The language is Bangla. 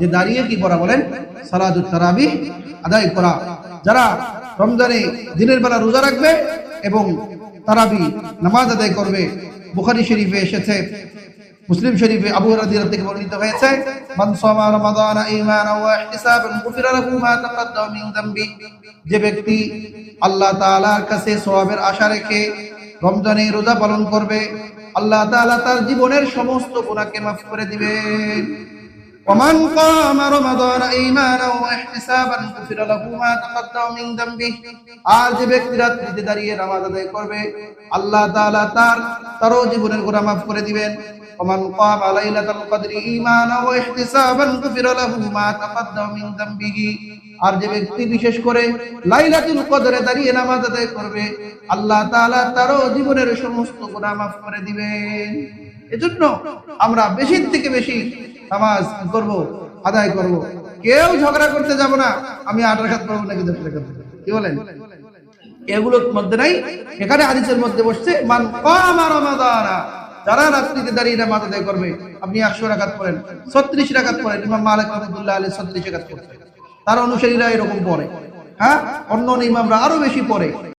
যে দাঁড়িয়ে কি করা বলেন? সালাদুত তারাবি আদায় করা। যারা রমজানে দিনের বেলা রোজা রাখবে এবং তারাবি নামাজ আদায় করবে, বুখারী শরীফে এসেছে, মুসলিম শরীফে আবু হুরায়রা থেকে বর্ণিত হয়েছে, মান সামা রমাদান ঈমানান ওয়া ইহতিসাবান গুফিরা লাহু মা তাকাদ্দামা মিন যামবি যে ব্যক্তি আল্লাহ তাআলার কাছে সওয়াবের আশা রেখে রমজানে রোজা পালন করবে, আল্লাহ তাআলা তার জীবনের সমস্ত গুনাহকে মাফ করে দিবেন। ومن قام رمضان ايمانا واحتسابا غفر له ما تقدم من ذنبه আর যে ব্যক্তি রাত্রিতে দাঁড়িয়ে নামাজ আদায় করবে আল্লাহ তাআলা তার তারও জীবনের গুনাহ মাফ করে দিবেন ومن قام ليلة القدر إيمانا واحتسابا غفر له ما تقدم من ذنبه আর যে ব্যক্তি বিশেষ করে লাইলাতুল কদরে দাঁড়িয়ে নামাজ আদায় করবে আল্লাহ তাআলা তারও জীবনের সমস্ত গুনাহ মাফ করে দিবেন এজন্য আমরা বেশি থেকে বেশি নামাজ করব, আদায় করব। কেউ ঝগড়া করতে যাব না, আমি আট রাখাত পড়ব, নাকি দশ রাখাত পড়ব। কি বলেন? এগুলোর মধ্যে নাই, এখানে হাদিসের মধ্যে বসছে, মান রমাদানা যারা রাত্রিতে দাঁড়িয়ে নামাজ আদায় করবে, আপনি একশো রাকাত পড়েন, ছত্রিশ রাকাত পড়েন, ইমাম মালিক রহমতুল্লাহ আলী ছত্রিশ রাকাত পড়ছে। তার অনুসারীরা এরকম পড়ে হ্যাঁ? অন্য অন্য ইমামরা আরও বেশি পড়ে।